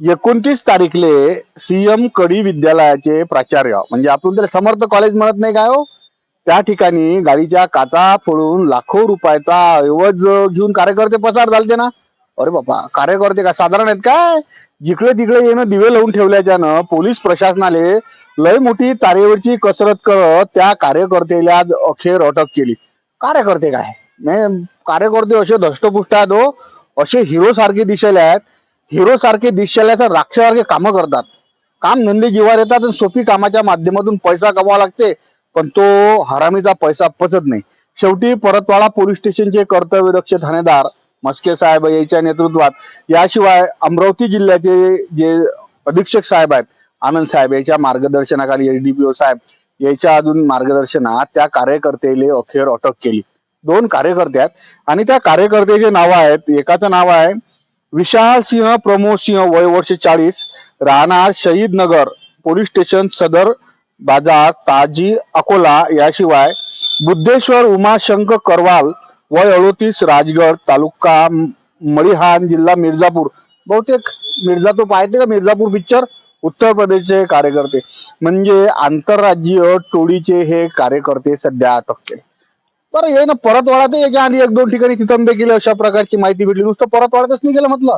एकोणतीस तारीखले सीएम कडी विद्यालयाचे प्राचार्य म्हणजे आपण त्याला समर्थ कॉलेज म्हणत नाही काय हो? त्या ठिकाणी गाडीच्या काचा फोडून लाखो रुपयाचा ऐवज घेऊन कार्यकर्ते पसार झालते ना? अरे बाबा कार्यकर्ते का साधारण आहेत काय? जिकडे तिकडे येणं दिवे लावून ठेवल्याच्यानं पोलीस प्रशासनाले लय मोठी तारेवरची कसरत करत त्या कार्यकर्त्याला अखेर अटक केली. कार्यकर्ते काय? नाही कार्यकर्ते असे धष्टपुष्ट आहेत हो. असे हिरो सारखे दिसायला आहेत. हिरो सारखे तर राक्षसारखे कामं करतात. काम नंदी जीवावर येतात आणि सोपी कामाच्या माध्यमातून पैसा कमावा लागते पण तो हरामीचा पैसा पचत नाही. शेवटी परतवाडा पोलीस स्टेशनचे कर्तव्यदक्ष ठाणेदार मस्के साहेब यांच्या नेतृत्वात याशिवाय अमरावती जिल्ह्याचे जे अधीक्षक साहेब आहेत आनंद साहेब याच्या मार्गदर्शनाखाली एसडीपीओ साहेब याच्या अजून मार्गदर्शनात त्या कार्यकर्त्याला अखेर अटक केली. दोन कार्यकर्ते आहेत आणि त्या कार्यकर्त्याचे नाव आहेत एकाचं नाव आहे विशाल सिंह प्रमोद सिंह वय वर्ष चाळीस राहणार शहीद नगर पोलीस स्टेशन सदर बाजार ताजी अकोला याशिवाय बुद्धेश्वर उमाशंक करवाल वय अडोतीस राजगड तालुका मळीहान जिल्हा मिर्जापूर बहुतेक मिर्झा तो पाहते का? मिर्झापूर पिक्चर उत्तर प्रदेशचे कार्यकर्ते. म्हणजे आंतरराज्यीय टोळीचे हे कार्यकर्ते सध्या अटक केले. बरं हे ना परतवाड्यात याच्या आधी एक दोन ठिकाणी तिथंबे केले अशा प्रकारची माहिती भेटली. नुसतं परतवाड्यातच नाही गेलं म्हटलं.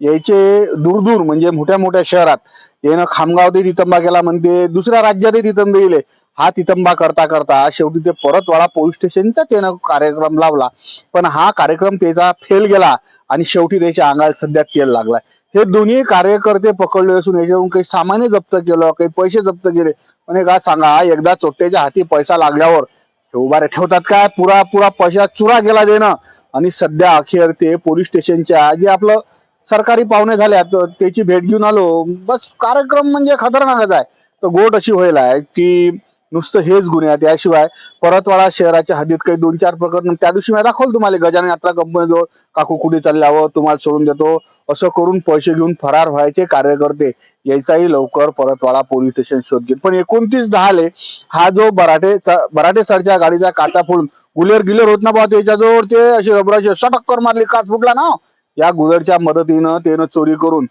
यायचे दूर दूर म्हणजे मोठ्या मोठ्या शहरात. यानं खामगाव ते तितंबा गेला म्हणते दुसऱ्या राज्यातही तितंबे गेले. हा तितंबा करता करता शेवटी ते परतवाडा पोलीस स्टेशनचा त्यानं कार्यक्रम लावला पण हा कार्यक्रम त्याचा फेल गेला आणि शेवटी त्याच्या अंगाला सध्या तेल लागलाय. हे दोन्ही कार्यकर्ते पकडले असून याच्यावरून काही सामान्य जप्त केलं काही पैसे जप्त केले. पण एक सांगा एकदा चोट्याच्या हाती पैसा लागल्यावर उभारे ठेवतात काय? पुरा पुरा पैसा चुरा गेला देणं. आणि सध्या अखेर ते पोलीस स्टेशनच्या जे आपलं सरकारी पाहुणे झाल्यात त्याची भेट घेऊन आलो. बस कार्यक्रम म्हणजे खतरनाकच आहे. तर गोट अशी व्हायला आहे की नुसतं हेच गुन्हे आहेत. याशिवाय परतवाडा शहराच्या हद्दीत काही दोन चार प्रकरण त्या दिवशी मी दाखवलं तुम्हाला. गजानन यात्रा कंपनीजवळ काकू कुठे चालल्यावर तुम्हाला सोडून देतो. असं करून पैसे घेऊन फरार व्हायचे कार्यकर्ते. यायचाही लवकर परतवाडा पोलीस स्टेशन शोध घेईल पण एकोणतीस दहाले हा जो बराटे बराटे सरच्या गाडीचा काचा फोडून गुलेर गिलेर होत ना बा त्याच्याजवळ ते असे रबराचे सटक्कर मारली काच फुटला ना. या गुलेरच्या मदतीनं त्यानं चोरी करून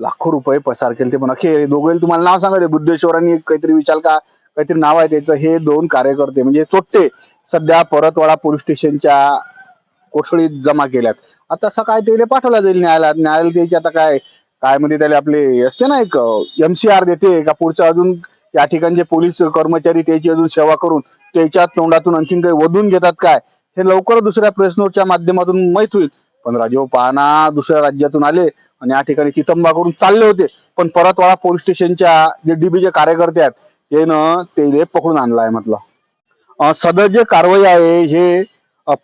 लाखो रुपये पसार केले ते पण अखेर दोघे तुम्हाला नाव सांगा बुद्धेश्वरांनी काहीतरी विचार का? काहीतरी नाव आहे त्याचं. हे दोन कार्यकर्ते म्हणजे चोट्टे सध्या परतवाडा पोलीस स्टेशनच्या कोठडीत जमा केल्यात. आता सकाळी त्याला पाठवला जाईल न्यायालयात. न्यायालय त्याची आता काय काय म्हणजे त्याला आपले असते ना एक एमसीआर देते का पुढचं अजून या ठिकाणचे पोलीस कर्मचारी त्याची अजून सेवा करून त्याच्या तोंडातून आणखीन काही वधून घेतात काय हे लवकर दुसऱ्या प्रेस नोटच्या माध्यमातून माहीत होईल. पण राजीव पाहना दुसऱ्या राज्यातून आले आणि या ठिकाणी चितंबा करून चालले होते. पण परतवाडा पोलीस स्टेशनच्या जे डीबीचे कार्यकर्ते आहेत यानं ते पकडून आणलाय म्हटलं. सदर जे कारवाई आहे हे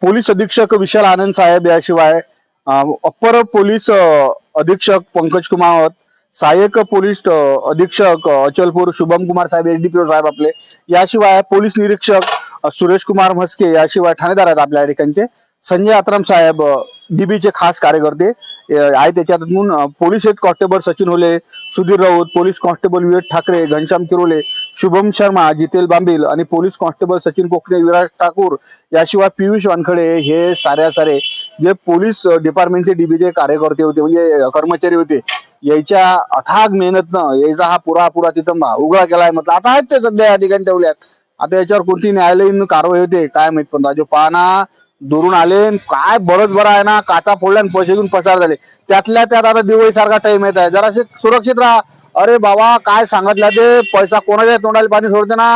पोलीस अधीक्षक विशाल आनंद साहेब याशिवाय अप्पर पोलीस अधीक्षक पंकज कुमार सहाय्यक पोलीस अधीक्षक अचलपूर शुभम कुमार साहेब एसडीपीओ साहेब आपले याशिवाय पोलीस निरीक्षक सुरेश कुमार म्हस्के याशिवाय ठाणेदार आहेत आपल्या ठिकाणचे. संजय आत्राम साहेब डीबीचे खास कार्यकर्ते आहे त्याच्यातून police head constable Sachin Hole Sudhir Raut police constable Vivek Thackeray Ghanshyam Kirole Shubham Sharma Jitel Bambil आणि पोलीस कॉन्स्टेबल सचिन कोकणे विराज ठाकूर याशिवाय पियुष वानखडे हे साऱ्या सारे जे पोलीस डिपार्टमेंटचे डीबीचे कार्यकर्ते होते म्हणजे कर्मचारी होते याच्या अथाग मेहनतनं याचा हा पुरा पुरा तिथं उघडा केलाय म्हटलं. आता आहेत ते सध्या या ठिकाणी ठेवल्यात आता याच्यावर कोणती न्यायालयीन कारवाई होते काय माहीत पण. राजू पाना दुरून आले काय बरच बरं आहे ना काचा फोडल्या पैसे घेऊन पसार झाले. त्यातल्या त्यात आता दिवाळी सारखा टाइम येत आहे. जरा सुरक्षित राहा. अरे बाबा काय सांगितलं ते? पैसा कोणाच्या तोंडाला पाणी सोडते ना?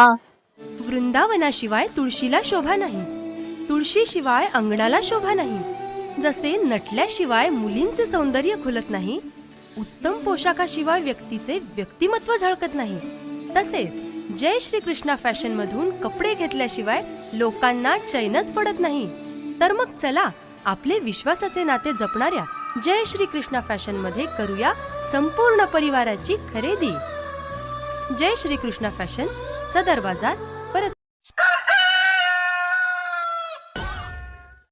वृंदावनाशिवाय तुळशीला शोभा नाही. तुळशी शिवाय अंगणाला शोभा नाही. जसे नटल्याशिवाय मुलींचे सौंदर्य खुलत नाही उत्तम पोशाखाशिवाय व्यक्तीचे व्यक्तिमत्व झळकत नाही. तसेच जय श्री कृष्णा फॅशन मधून कपडे घेतल्याशिवाय लोकांना चैनच पडत नाही. तर मग चला आपले विश्वासाचे नाते जपणाऱ्या जय श्री कृष्णा फॅशनमध्ये करूया संपूर्ण परिवाराची खरेदी. जय श्री कृष्ण फॅशन सदर बाजार